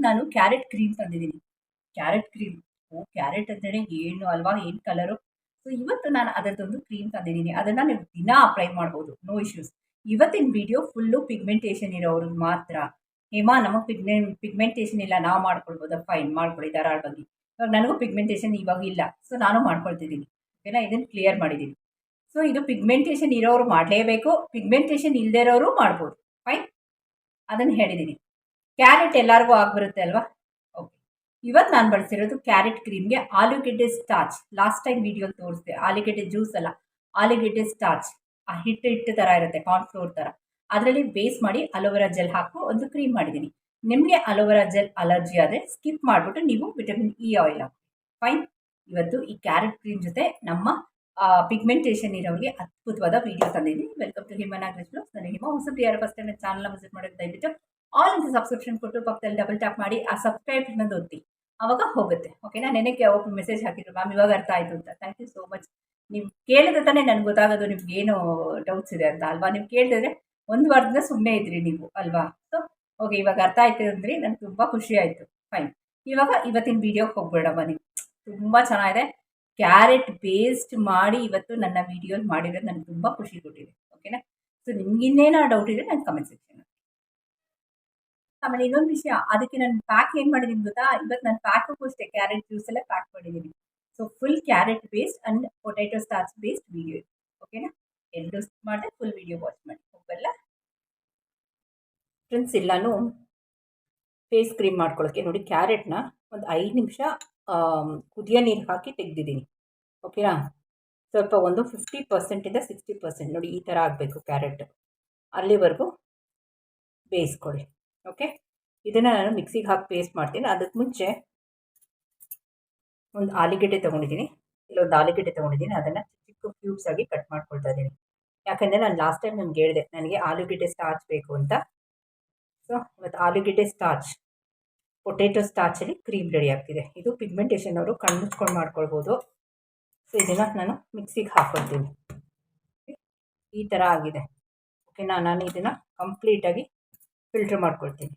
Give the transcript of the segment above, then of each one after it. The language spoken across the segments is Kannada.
ನಾನು ಕ್ಯಾರೆಟ್ ಕ್ರೀಮ್ ತಂದಿದ್ದೀನಿ. Carrot cream. ಓ, ಕ್ಯಾರೆಟ್ ಅಂತೇಳಿ ಏನು ಅಲ್ವಾ? ಏನು ಕಲರು ಸೊ ಇವತ್ತು ನಾನು ಅದರದ್ದೊಂದು ಕ್ರೀಮ್ ತಂದಿದ್ದೀನಿ. ಅದನ್ನು ನೀವು ದಿನ ಅಪ್ಲೈ ಮಾಡ್ಬೋದು. ನೋ ಇಶ್ಯೂಸ್ ಇವತ್ತಿನ ವಿಡಿಯೋ ಫುಲ್ಲು ಪಿಗ್ಮೆಂಟೇಷನ್ ಇರೋರು ಮಾತ್ರ. ಹೇಮಾ, ನಮಗೆ ಪಿಗ್ಮೆಂಟ್ ಪಿಗ್ಮೆಂಟೇಷನ್ ಇಲ್ಲ. ನಾವು ಮಾಡ್ಕೊಳ್ಬೋದಾ? ಫೈನ್ ಮಾಡ್ಕೊಳ್ಳಿ ಬಗ್ಗೆ. ಇವಾಗ ನನಗೂ ಪಿಗ್ಮೆಂಟೇಷನ್ ಇವಾಗ ಇಲ್ಲ. ಸೊ ನಾನು ಮಾಡ್ಕೊಳ್ತಿದ್ದೀನಿ. ಓಕೆನಾ? ಇದನ್ನು ಕ್ಲಿಯರ್ ಮಾಡಿದ್ದೀನಿ. ಸೊ ಇದು ಪಿಗ್ಮೆಂಟೇಷನ್ ಇರೋರು ಮಾಡಲೇಬೇಕು. ಪಿಗ್ಮೆಂಟೇಷನ್ ಇಲ್ಲದೇ ಇರೋರು ಮಾಡ್ಬೋದು. ಫೈನ್ ಅದನ್ನು ಹೇಳಿದ್ದೀನಿ ಕ್ಯಾರೆಟ್ ಎಲ್ಲರಿಗೂ ಆಗಿಬರುತ್ತೆ ಅಲ್ವಾ? ಓಕೆ ಇವತ್ತು ನಾನು ಬಳಸಿರೋದು ಕ್ಯಾರೆಟ್ ಕ್ರೀಮ್ಗೆ ಆಲೂಗೆಡ್ಡೆ ಸ್ಟಾಚ್ ಲಾಸ್ಟ್ ಟೈಮ್ ವಿಡಿಯೋ ತೋರಿಸಿದೆ, ಆಲೂಗೆಡ್ಡೆ ಜ್ಯೂಸ್ ಅಲ್ಲ, ಆಲೂಗೆಡ್ಡೆ ಸ್ಟಾಚ್ ಆ ಹಿಟ್ಟು ಹಿಟ್ಟು ಥರ ಇರುತ್ತೆ ಕಾರ್ನ್ಫ್ಲೋರ್ ಥರ ಅದರಲ್ಲಿ ಬೇಸ್ ಮಾಡಿ ಅಲೋವೆರಾ ಜೆಲ್ ಹಾಕು ಒಂದು ಕ್ರೀಮ್ ಮಾಡಿದ್ದೀನಿ ನಿಮಗೆ ಅಲೋವೆರಾ ಜೆಲ್ ಅಲರ್ಜಿ ಆದರೆ ಸ್ಕಿಪ್ ಮಾಡಿಬಿಟ್ಟು ನೀವು ವಿಟಮಿನ್ ಇ ಆಯಿಲ್ ಹಾಕಿ ಫೈನ್ ಇವತ್ತು ಈ ಕ್ಯಾರೆಟ್ ಕ್ರೀಮ್ ಜೊತೆ ನಮ್ಮ ಪಿಗ್ಮೆಂಟೇಷನ್ ಇರೋರಿಗೆ ಅದ್ಭುತವಾದ ವೀಡಿಯೋ ತಂದಿದ್ದೀನಿ ವೆಲ್ಕಮ್ ಟು ಹಿಮನ್ ಆಗ್ಲಿಸ್ಲು ನನಗೆ ಹಿಮ ಹೊಸಬ್ರು ಯಾರು ಫಸ್ಟ್ ಟೈಮ್ ಚಾನಲ್ನ ವಿಸಿಟ್ ಮಾಡೋದು ದಯವಿಟ್ಟು ಆಲ್ ಅಂತ ಸಬ್ಸ್ಕ್ರಿಪ್ಷನ್ ಕೊಟ್ಟು ಪಕ್ಕದಲ್ಲಿ ಡಬಲ್ ಟ್ಯಾಪ್ ಮಾಡಿ, ಆ ಸಬ್ಸ್ಕ್ರೈಬ್ ಅನ್ನೋದು ಒತ್ತಿ ಅವಾಗ ಹೋಗುತ್ತೆ. ಓಕೆನಾ ನೆನೆಗೆ ಒಬ್ಬ ಮೆಸೇಜ್ ಹಾಕಿದ್ರು ಮ್ಯಾಮ್ ಇವಾಗ ಅರ್ಥ ಆಯಿತು ಅಂತ. ಥ್ಯಾಂಕ್ ಯು ಸೋ ಮಚ್ ನೀವು ಕೇಳಿದ್ರೆ ತಾನೇ ನನಗೆ ಗೊತ್ತಾಗೋದು, ನಿಮ್ಗೆ ಏನು ಡೌಟ್ಸ್ ಇದೆ ಅಂತ ಅಲ್ವಾ? ನೀವು ಕೇಳಿದ್ರೆ ಒಂದು ವಾರದಿಂದ ಸುಮ್ಮನೆ ಇದ್ರಿ ನೀವು, ಅಲ್ವಾ? ಸೊ ಓಕೆ ಇವಾಗ ಅರ್ಥ ಆಯ್ತು ಅಂದರೆ ನನಗೆ ತುಂಬ ಖುಷಿ ಆಯಿತು. ಫೈನ್ ಇವಾಗ ಇವತ್ತಿನ ವೀಡಿಯೋಗೆ ಹೋಗ್ಬೇಡ ಬನ್ನಿ ತುಂಬ ಚೆನ್ನಾಗಿದೆ. ಕ್ಯಾರೆಟ್ ಬೇಸ್ಡ್ ಮಾಡಿ ಇವತ್ತು ನನ್ನ ವೀಡಿಯೋಲಿ ಮಾಡಿರೋದು ನನಗೆ ತುಂಬ ಖುಷಿ ಕೊಟ್ಟಿದೆ. ಓಕೆನಾ ಸೊ ನಿಮ್ಗೆ ಇನ್ನೇನೋ ಡೌಟ್ ಇದೆ ನಾನು ಕಮೆಂಟ್ ಸೆಕ್ಷನ್ ಆಮೇಲೆ ಇನ್ನೊಂದು ವಿಷಯ, ಅದಕ್ಕೆ ನಾನು ಪ್ಯಾಕ್ ಏನು ಮಾಡಿದ್ದೀನಿ ಗೊತ್ತಾ? ಇವತ್ತು ನಾನು ಪ್ಯಾಕು ಅಷ್ಟೇ ಕ್ಯಾರೆಟ್ ಜ್ಯೂಸ್ ಎಲ್ಲ ಪ್ಯಾಕ್ ಮಾಡಿದ್ದೀನಿ so full carrot based and potato starch based video ಓಕೆನಾ ಎರಡು ಮಾಡಿದೆ ಫುಲ್ ವಿಡಿಯೋ ವಾಚ್ ಮಾಡಿ. ಹೋಗಲ್ಲ? ಫ್ರೆಂಡ್ಸ್ ಎಲ್ಲನೂ ಫೇಸ್ ಕ್ರೀಮ್ ಮಾಡ್ಕೊಳ್ಳೋಕ್ಕೆ ನೋಡಿ ಕ್ಯಾರೆಟ್ನ ಒಂದು ಐದು ನಿಮಿಷ ಕುದಿಯೋ ನೀರು ಹಾಕಿ ತೆಗೆದಿದ್ದೀನಿ. ಓಕೆನಾ ಸ್ವಲ್ಪ ಒಂದು ಫಿಫ್ಟಿ ಪರ್ಸೆಂಟಿಂದ ಸಿಕ್ಸ್ಟಿ ಪರ್ಸೆಂಟ್ ನೋಡಿ ಈ ಥರ ಆಗಬೇಕು ಕ್ಯಾರೆಟ್ ಅಲ್ಲಿವರೆಗೂ ಬೇಯಿಸ್ಕೊಳ್ಳಿ. ಓಕೆ ಇದನ್ನು ನಾನು ಮಿಕ್ಸಿಗೆ ಹಾಕಿ ಪೇಸ್ಟ್ ಮಾಡ್ತೀನಿ. ಅದಕ್ಕೆ ಮುಂಚೆ ಒಂದು ಆಲೂಗೆಡ್ಡೆ ತೊಗೊಂಡಿದ್ದೀನಿ. ಇಲ್ಲೊಂದು ಆಲೂಗೆಡ್ಡೆ ತೊಗೊಂಡಿದ್ದೀನಿ. ಅದನ್ನು ಚಿಕ್ಕ ಕ್ಯೂಬ್ಸ್ ಆಗಿ ಕಟ್ ಮಾಡ್ಕೊಳ್ತಾ ಇದ್ದೀನಿ. ಯಾಕಂದರೆ ನಾನು ಲಾಸ್ಟ್ ಟೈಮ್ ನಿಮ್ಗೆ ಹೇಳಿದೆ, ನನಗೆ ಆಲೂಗೆಡ್ಡೆ ಸ್ಟಾರ್ಚ್ ಬೇಕು ಅಂತ. ಸೊ ಇವತ್ತು ಆಲೂಗೆಡ್ಡೆ ಸ್ಟಾರ್ಚ್ ಪೊಟೇಟೊ ಸ್ಟಾರ್ಚಲ್ಲಿ ಕ್ರೀಮ್ ರೆಡಿ ಆಗ್ತಿದೆ. ಇದು ಪಿಗ್ಮೆಂಟೇಷನ್ ಅವರು ಕಣ್ಣು ಮುಚ್ಕೊಂಡು ಮಾಡ್ಕೊಳ್ಬೋದು. ಸೊ ಇದನ್ನು ನಾನು ಮಿಕ್ಸಿಗೆ ಹಾಕೊಳ್ತೀನಿ. ಈ ಥರ ಆಗಿದೆ. ಓಕೆನಾ ನಾನು ಇದನ್ನು ಕಂಪ್ಲೀಟಾಗಿ ಫಿಲ್ಟ್ರ್ ಮಾಡ್ಕೊಳ್ತೀನಿ.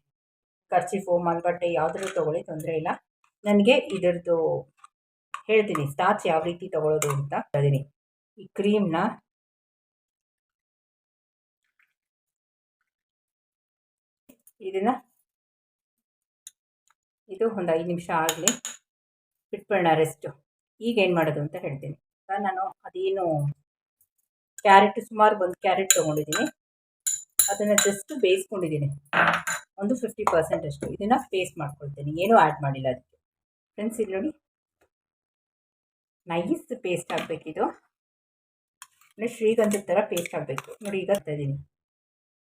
ಖರ್ಚಿಫು ಮಲ್ಬಟ್ಟೆ ಯಾವುದ್ರೂ ತೊಗೊಳ್ಳಿ, ತೊಂದರೆ ಇಲ್ಲ. ನನಗೆ ಇದರದ್ದು ಹೇಳ್ತೀನಿ ಸ್ಟಾರ್ಚ್ ಯಾವ ರೀತಿ ತಗೊಳ್ಳೋದು ಅಂತ ಹೇಳ್ತೀನಿ. ಈ ಕ್ರೀಮ್ನ ಇದನ್ನು ಇದು ಒಂದು ಐದು ನಿಮಿಷ ಆಗಲಿ, ಬಿಟ್ಬಿಡೋಣ ರೆಸ್ಟು ಈಗ ಏನು ಮಾಡೋದು ಅಂತ ಹೇಳ್ತೀನಿ. ನಾನು ಅದೇನು ಕ್ಯಾರೆಟ್ ಸುಮಾರು ಒಂದು ಕ್ಯಾರೆಟ್ ತೊಗೊಂಡಿದ್ದೀನಿ. ಅದನ್ನು ಜಸ್ಟ್ ಬೇಯಿಸ್ಕೊಂಡಿದ್ದೀನಿ. ಒಂದು ಫಿಫ್ಟಿ ಪರ್ಸೆಂಟ್ ಅಷ್ಟು. ಇದನ್ನು ಪೇಸ್ಟ್ ಮಾಡ್ಕೊಳ್ತೀನಿ. ಏನೂ ಆ್ಯಡ್ ಮಾಡಿಲ್ಲ ಅದಕ್ಕೆ. ಫ್ರೆಂಡ್ಸ್ ಇಲ್ಲಿ ನೋಡಿ. ನೈಸ್ ಪೇಸ್ಟ್ ಆಗಬೇಕಿದು ಅಂದರೆ ಶ್ರೀಗಂಧದ ಥರ ಪೇಸ್ಟ್ ಆಗಬೇಕು. ನೋಡಿ, ಈಗ ಇದ್ದೀನಿ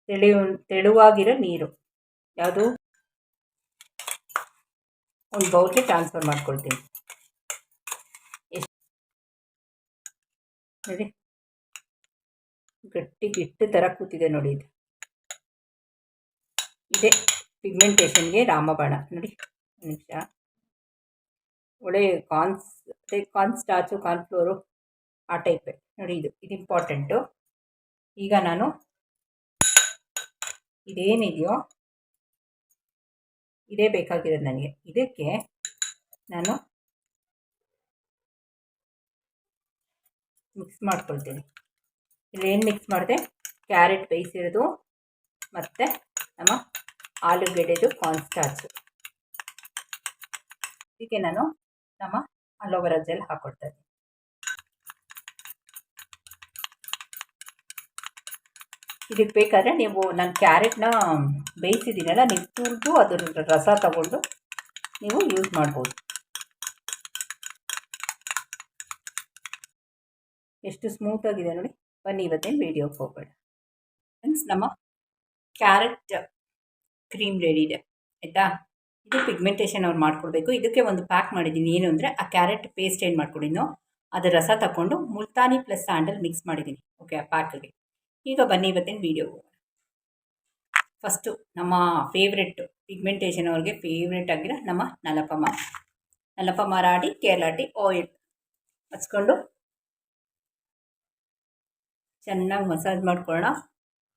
ತೆಳು, ತೆಳುವಾಗಿರೋ ನೀರು. ಯಾವುದು? ಒಂದು ಬೌಲ್ಗೆ ಟ್ರಾನ್ಸ್ಫರ್ ಮಾಡ್ಕೊಳ್ತೀನಿ. ಎಷ್ಟು? ನೋಡಿ. ಗಟ್ಟಿ ಗಿಟ್ಟು ಥರ ಕೂತಿದೆ ನೋಡಿ ಇದು. ಇದೆ. ಪಿಗ್ಮೆಂಟೇಷನ್ಗೆ ರಾಮಬಾಣ. ನೋಡಿ ನಿಮಿಷ. ಒಳ್ಳೆ ಕಾನ್ಸ್ ಅದೇ ಕಾರ್ನ್ ಸ್ಟಾಚು ಕಾರ್ನ್ಫ್ಲೋರು ಆ ಟೈಪೇ ನೋಡಿ, ಇದು ಇದು ಇಂಪಾರ್ಟೆಂಟು ಈಗ ನಾನು ಇದೇನಿದೆಯೋ, ಇದೇ ಬೇಕಾಗಿರೋದು ನನಗೆ. ಇದಕ್ಕೆ ನಾನು ಮಿಕ್ಸ್ ಮಾಡ್ಕೊಳ್ತೀನಿ. ಇಲ್ಲಿ ಏನು ಮಿಕ್ಸ್ ಮಾಡಿದೆ ಕ್ಯಾರೆಟ್ ಬೇಯಿಸಿರೋದು ಮತ್ತು ನಮ್ಮ ಆಲೂಗೆಡ್ಡೆದು ಕಾರ್ನ್ಸ್ಟಾರ್ಚು ಇದಕ್ಕೆ ನಾನು ನಮ್ಮ ಅಲೋವೆರಾ ಜೆಲ್ ಇದ್ದೀನಿ. ಇದಕ್ಕೆ ಬೇಕಾದರೆ ನೀವು ನನ್ನ ಕ್ಯಾರೆಟ್ನ ಬೇಯಿಸಿದ್ದೀನಲ್ಲ ನೀವು ತುರಿದು ಅದರ ರಸ ತಗೊಂಡು ನೀವು ಯೂಸ್ ಮಾಡ್ಬೋದು. ಎಷ್ಟು ಸ್ಮೂತಾಗಿದೆ ನೋಡಿ. ಬನ್ನಿ ಇವತ್ತೇನು ವೀಡಿಯೋಗೆ ಹೋಗಬೇಡ ಫ್ರೆಂಡ್ಸ್ ನಮ್ಮ ಕ್ಯಾರೆಟ್ ಕ್ರೀಮ್ ರೆಡಿ ಇದೆ, ಆಯಿತಾ? ಇದು ಪಿಗ್ಮೆಂಟೇಷನ್ ಅವ್ರು ಮಾಡ್ಕೊಡ್ಬೇಕು. ಇದಕ್ಕೆ ಒಂದು ಪ್ಯಾಕ್ ಮಾಡಿದ್ದೀನಿ. ಏನು ಅಂದರೆ ಆ ಕ್ಯಾರೆಟ್ ಪೇಸ್ಟ್ ಏನು ಮಾಡ್ಕೊಂಡಿನೋ ಅದರ ರಸ ತಗೊಂಡು ಮುಲ್ತಾನಿ ಪ್ಲಸ್ ಸ್ಯಾಂಡಲ್ ಮಿಕ್ಸ್ ಮಾಡಿದ್ದೀನಿ, ಓಕೆ, ಆ ಪ್ಯಾಕಲ್ಲಿ ಈಗ ಬನ್ನಿ ಇವತ್ತಿನ ವೀಡಿಯೋ ಫಸ್ಟು ನಮ್ಮ ಫೇವ್ರೆಟ್ ಪಿಗ್ಮೆಂಟೇಷನ್ ಅವ್ರಿಗೆ ಫೇವ್ರೆಟ್ ಆಗಿರೋ ನಮ್ಮ ನಲಪಮ ನಲಪಮ ರಾಡಿ ಕೇರಳಾಟಿ ಆಯಿಲ್ ಹಚ್ಕೊಂಡು ಚೆನ್ನಾಗಿ ಮಸಾಜ್ ಮಾಡ್ಕೊಳ್ಳೋಣ.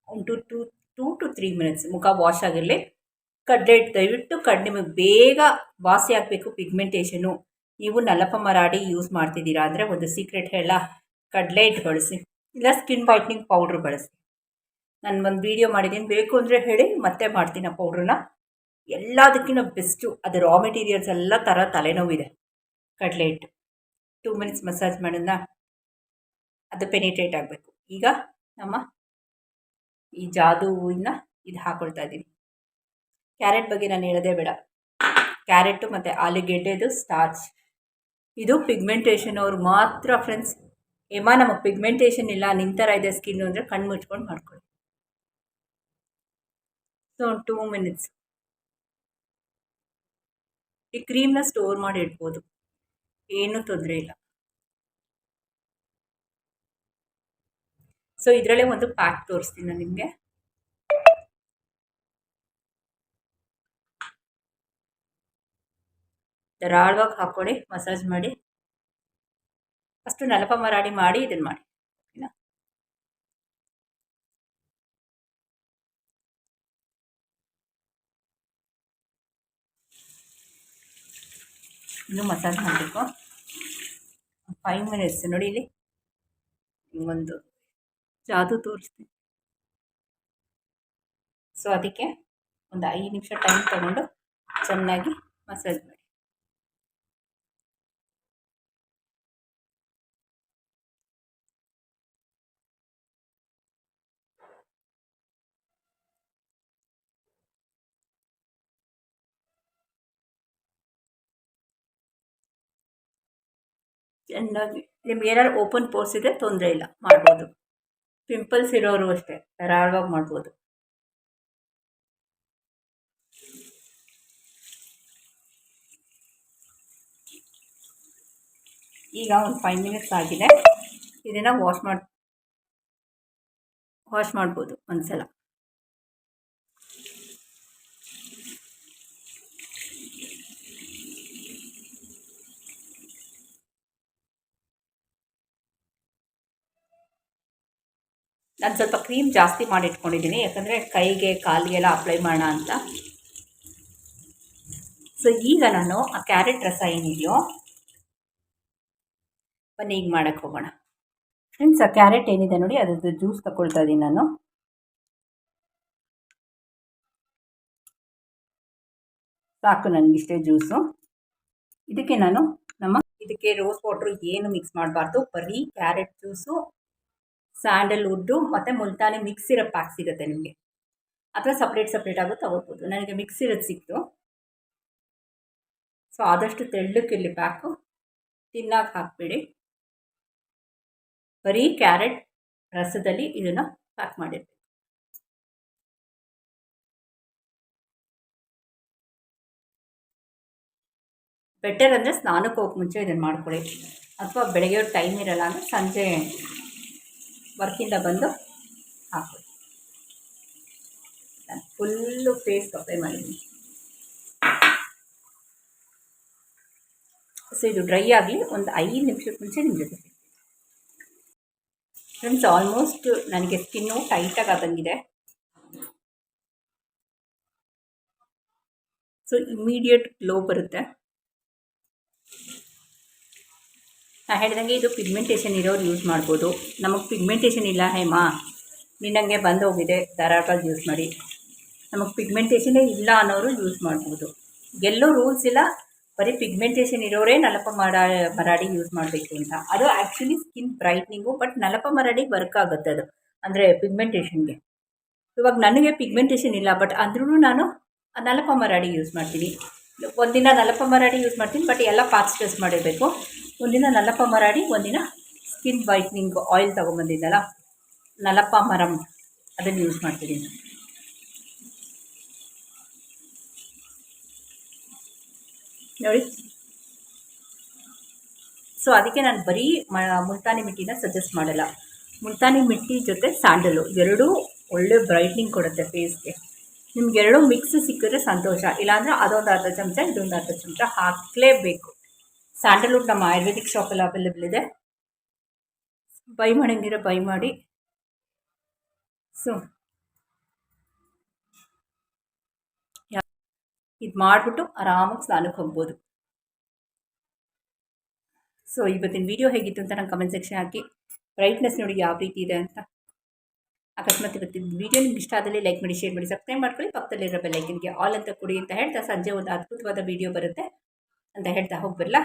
ಒಂದು two two two three minutes ಮುಖ ವಾಶ್ ಆಗಿರಲಿ. ಕಡ್ಲೆಟ್ ದಯವಿಟ್ಟು ಕಡ್, ನಿಮಗೆ ಬೇಗ ವಾಸಿ ಆಗಬೇಕು ಪಿಗ್ಮೆಂಟೇಷನು ನೀವು ನಲಪ ಮರಾಡಿ ಯೂಸ್ ಮಾಡ್ತಿದ್ದೀರಾ ಅಂದರೆ ಒಂದು ಸೀಕ್ರೆಟ್ ಹೇಳ. ಕಡಲೆ ಹಿಟ್ಟು ಬಳಸಿ. ಇಲ್ಲ ಸ್ಕಿನ್ ವೈಟ್ನಿಂಗ್ ಪೌಡ್ರ್ ಬಳಸಿ. ನಾನು ಒಂದು ವೀಡಿಯೋ ಮಾಡಿದ್ದೀನಿ. ಬೇಕು ಅಂದರೆ ಹೇಳಿ, ಮತ್ತೆ ಮಾಡ್ತೀನಿ ಆ ಪೌಡ್ರನ್ನ ಎಲ್ಲದಕ್ಕಿಂತ ಬೆಸ್ಟು ಅದು ರಾ ಮೆಟೀರಿಯಲ್ಸ್ ಎಲ್ಲ ಥರ ತಲೆನೋವಿದೆ ಕಡಲೆ ಹಿಟ್ಟು. ಟೂ ಮಿನಿಟ್ಸ್ ಮಸಾಜ್ ಮಾಡೋದನ್ನ ಅದು ಪೆನಿಟ್ರೇಟ್ ಆಗಬೇಕು. ಈಗ ನಮ್ಮ ಈ ಜಾದು ಹೂವಿನ ಇದು ಹಾಕೊಳ್ತಾ ಇದ್ದೀನಿ. ಕ್ಯಾರೆಟ್ ಬಗ್ಗೆ ನಾನು ಹೇಳೋದೇ ಬೇಡ. ಕ್ಯಾರೆಟು ಮತ್ತು ಆಲೂಗೆಡ್ಡೆದು ಸ್ಟಾರ್ಚ್ ಇದು ಪಿಗ್ಮೆಂಟೇಷನ್ ಅವ್ರು ಮಾತ್ರ ಫ್ರೆಂಡ್ಸ್ ಏಮ ನಮಗೆ ಪಿಗ್ಮೆಂಟೇಷನ್ ಇಲ್ಲ ನಿಂತರ ಇದೆ ಸ್ಕಿನ್ ಅಂದರೆ ಕಣ್ಣು ಮುಚ್ಕೊಂಡು ಮಾಡ್ಕೊಳ್ಳಿ. ಸೊ ಟೂ ಮಿನಿಟ್ಸ್ ಈ ಕ್ರೀಮ್ನ ಸ್ಟೋರ್ ಮಾಡಿ ಇಡ್ಬೋದು. ಏನೂ ತೊಂದರೆ ಇಲ್ಲ. ಸೊ ಇದರಲ್ಲೇ ಒಂದು ಪ್ಯಾಕ್ ತೋರಿಸ್ತೀನಿ ನಾನು ನಿಮಗೆ. ಧಾರಾಳವಾಗಿ ಹಾಕ್ಕೊಳ್ಳಿ ಮಸಾಜ್ ಮಾಡಿ. ಫಸ್ಟು ನಲಪ ಮರಾಡಿ ಮಾಡಿ ಇದನ್ನು ಮಾಡಿ. ಇನ್ನು ಮಸಾಜ್ ಮಾಡಬೇಕು. ಫೈವ್ ಮಿನಿಟ್ಸ್ ನೋಡಿ ಇಲ್ಲಿ. ಒಂದು ಜಾದು ತೋರಿಸ್ತೀನಿ. ಸೊ ಅದಕ್ಕೆ ಒಂದು ಐದು ನಿಮಿಷ ಟೈಮ್ ತಗೊಂಡು ಚೆನ್ನಾಗಿ ಮಸಾಜ್ ಮಾಡಿ. ಚೆನ್ನಾಗಿ ನಿಮ್ಗೆ ಏನಾದ್ರು ಓಪನ್ ಪೋರ್ಸ್ ಇದೆ ತೊಂದರೆ ಇಲ್ಲ, ಮಾಡ್ಬೋದು. ಪಿಂಪಲ್ಸ್ ಇರೋರು ಅಷ್ಟೇ, ಧಾರಾಳವಾಗಿ ಮಾಡ್ಬೋದು. ಈಗ ಒಂದು ಫೈವ್ ಮಿನಿಟ್ಸ್ ಆಗಿದೆ. ಇದನ್ನು ವಾಶ್ ಮಾಡಿ ವಾಶ್ ಮಾಡ್ಬೋದು ಒಂದ್ಸಲ. ನಾನು ಸ್ವಲ್ಪ ಕ್ರೀಮ್ ಜಾಸ್ತಿ ಮಾಡಿ ಇಟ್ಕೊಂಡಿದ್ದೀನಿ ಯಾಕಂದರೆ ಕೈಗೆ ಕಾಲಿಗೆಲ್ಲ ಅಪ್ಲೈ ಮಾಡೋಣ ಅಂತ. ಸೊ ಈಗ ನಾನು ಆ ಕ್ಯಾರೆಟ್ ರಸ ಏನಿದೆಯೋ ಬನ್ನಿ, ಈಗ ಮಾಡೋಕ್ಕೆ ಹೋಗೋಣ. ಫ್ರೆಂಡ್ಸ್ ಆ ಕ್ಯಾರೆಟ್ ಏನಿದೆ ನೋಡಿ, ಅದರದ್ದು ಜ್ಯೂಸ್ ತಗೊಳ್ತಾ ಇದ್ದೀನಿ ನಾನು. ಸಾಕು ನನಗಿಷ್ಟೇ ಜ್ಯೂಸು ಇದಕ್ಕೆ ನಾನು ನಮ್ಮ, ಇದಕ್ಕೆ ರೋಸ್ ವಾಟ್ರು ಏನು ಮಿಕ್ಸ್ ಮಾಡಬಾರ್ದು, ಬರೀ ಕ್ಯಾರೆಟ್ ಜ್ಯೂಸು ಸ್ಯಾಂಡಲ್ವುಡ್ಡು ಮತ್ತು ಮುಲ್ತಾನಿ ಮಿಕ್ಸ್ ಸಿರಪ್ ಪ್ಯಾಕ್ ಸಿಗುತ್ತೆ ನಿಮಗೆ. ಅಥವಾ ಸಪ್ರೇಟ್ ಸಪ್ರೇಟ್ ಆಗೋ ತಗೋಬೋದು. ನನಗೆ ಮಿಕ್ಸ್ ಇರೋದು ಸಿಕ್ತು. ಸೊ ಆದಷ್ಟು ತೆಳ್ಳಕ್ಕಿರಲಿ ಪ್ಯಾಕು ತಿನ್ನಾಗ ಹಾಕಬೇಡಿ. ಬರೀ ಕ್ಯಾರೆಟ್ ರಸದಲ್ಲಿ ಇದನ್ನು ಪ್ಯಾಕ್ ಮಾಡಿರ್ಬೇಕು. ಬೆಟರ್ ಅಂದರೆ ಸ್ನಾನಕ್ಕೆ ಹೋಗಿ ಮುಂಚೆ ಇದನ್ನು ಮಾಡ್ಕೊಳ್ಳಿ. ಅಥವಾ ಬೆಳಗ್ಗೆ ಟೈಮ್ ಇರಲ್ಲ ಅಂದರೆ ಸಂಜೆ ವರ್ಕಿಂದ ಬಂದು ಹಾಕು. ನಾನು ಫುಲ್ಲು ಫೇಸ್ ಅಪ್ಲೈ ಮಾಡಿದ್ದೀನಿ. ಸೊ ಇದು ಡ್ರೈ ಆಗಲಿ, ಒಂದು ಐದು ನಿಮಿಷಕ್ಕೆ ಮುಂಚೆ ನಿಮ್ಮ ಜೊತೆ. ಫ್ರೆಂಡ್ಸ್ ಆಲ್ಮೋಸ್ಟ್ ನನಗೆ ಸ್ಕಿನ್ನು ಟೈಟಾಗಿ ಆದಂಗಿದೆ ಸೊ ಇಮಿಡಿಯೇಟ್ ಗ್ಲೋ ಬರುತ್ತೆ. ನಾನು ಹೇಳಿದಂಗೆ ಇದು ಪಿಗ್ಮೆಂಟೇಷನ್ ಇರೋರು ಯೂಸ್ ಮಾಡ್ಬೋದು. ನಮಗೆ ಪಿಗ್ಮೆಂಟೇಷನ್ ಇಲ್ಲ, ಹೇಮಾ? ನಿನ್ನಂಗೆ ಬಂದು ಹೋಗಿದೆ, ಧಾರಾಳವಾಗಿ ಯೂಸ್ ಮಾಡಿ. ನಮಗೆ ಪಿಗ್ಮೆಂಟೇಷನೇ ಇಲ್ಲ ಅನ್ನೋರು ಯೂಸ್ ಮಾಡ್ಬೋದು. ಎಲ್ಲೂ ರೂಲ್ಸ್ ಇಲ್ಲ, ಬರೀ ಪಿಗ್ಮೆಂಟೇಷನ್ ಇರೋರೇ ನಲಪ ಮರ, ಮರಾಡಿ ಯೂಸ್ ಮಾಡಬೇಕು ಅಂತ. ಅದು actually skin brightening but Nalpamaradi work ಆಗುತ್ತೆ ಅದು. ಅಂದರೆ ಪಿಗ್ಮೆಂಟೇಷನ್ಗೆ ಇವಾಗ ನನಗೆ ಪಿಗ್ಮೆಂಟೇಷನ್ ಇಲ್ಲ ಬಟ್ ಅಂದ್ರೂ ನಾನು ನಲಪ ಮರಾಡಿ ಯೂಸ್ ಮಾಡ್ತೀನಿ. ಒಂದಿನ ನಲಪ ಮರಾಡಿ ಯೂಸ್ ಮಾಡ್ತೀನಿ ಬಟ್ ಎಲ್ಲ ಪಾರ್ಟ್ಸ್ ಟೆಸ್ಟ್ ಮಾಡಿರಬೇಕು. ಒಂದಿನ ನಲ್ಲಪ್ಪ ಮರಾಡಿ, ಒಂದಿನ ಸ್ಕಿನ್ ವೈಟ್ನಿಂಗ್ ಆಯಿಲ್ ತೊಗೊಂಬಂದಿದ್ದಲ್ಲ ನಲಪ್ಪ ಮರಮ್ ಅದನ್ನು ಯೂಸ್ ಮಾಡ್ತಿದ್ದೀನಿ. ನೋಡಿ. ಸೊ ಅದಕ್ಕೆ ನಾನು ಬರೀ ಮ, ಮುಲ್ತಾನಿ ಮಿಟ್ಟಿನ ಸಜೆಸ್ಟ್ ಮಾಡಲ್ಲ. ಮುಲ್ತಾನಿ ಮಿಟ್ಟಿ ಜೊತೆ ಸ್ಯಾಂಡಲು ಎರಡೂ ಒಳ್ಳೆ ಬ್ರೈಟ್ನಿಂಗ್ ಕೊಡುತ್ತೆ ಫೇಸ್ಗೆ ನಿಮ್ಗೆ ಎರಡೂ ಮಿಕ್ಸ್ ಸಿಕ್ಕಿದ್ರೆ ಸಂತೋಷ. ಇಲ್ಲಾಂದರೆ ಅದೊಂದು ಅರ್ಧ ಚಮಚ, ಇದೊಂದು ಅರ್ಧ ಚಮಚ ಹಾಕಲೇಬೇಕು. ಸ್ಯಾಂಡಲ್ವುಡ್ ನಮ್ಮ ಆಯುರ್ವೇದಿಕ್ ಶಾಪಲ್ಲಿ ಅವೈಲೇಬಲ್ ಇದೆ. ಬೈ ಮಾಡಂಗಿರೋ ಬೈ ಮಾಡಿ. ಸೊ ಇದು ಮಾಡಿಬಿಟ್ಟು ಆರಾಮಾಗಿ ಸ್ನಾನಕ್ಕೆ ಹೋಗ್ಬೋದು. ಸೊ ಇವತ್ತಿನ ವಿಡಿಯೋ ಹೇಗಿತ್ತು ಅಂತ ನಂಗೆ ಕಮೆಂಟ್ ಸೆಕ್ಷನ್ ಹಾಕಿ. ಬ್ರೈಟ್ನೆಸ್ ನೋಡಿ ಯಾವ ರೀತಿ ಇದೆ ಅಂತ. ಅಕಸ್ಮಾತ್ ಇವತ್ತಿನ ವಿಡಿಯೋ ನಿಮ್ಗೆ ಇಷ್ಟ ಆದಲ್ಲಿ ಲೈಕ್ ಮಾಡಿ ಶೇರ್ ಮಾಡಿ ಸಬ್ಸ್ಕ್ರೈಬ್ ಮಾಡ್ಕೊಳ್ಳಿ. ಪಕ್ಕದಲ್ಲಿರೋ ಬೆಲ್ಲೈಕನ್ಗೆ ಆಲ್ ಅಂತ ಕೊಡಿ ಅಂತ ಹೇಳ್ತಾ ಸಂಜೆ ಒಂದು ಅದ್ಭುತವಾದ ವಿಡಿಯೋ ಬರುತ್ತೆ ಅಂತ ಹೇಳ್ತಾ ಹೋಗಿ ಬರಲ್ಲ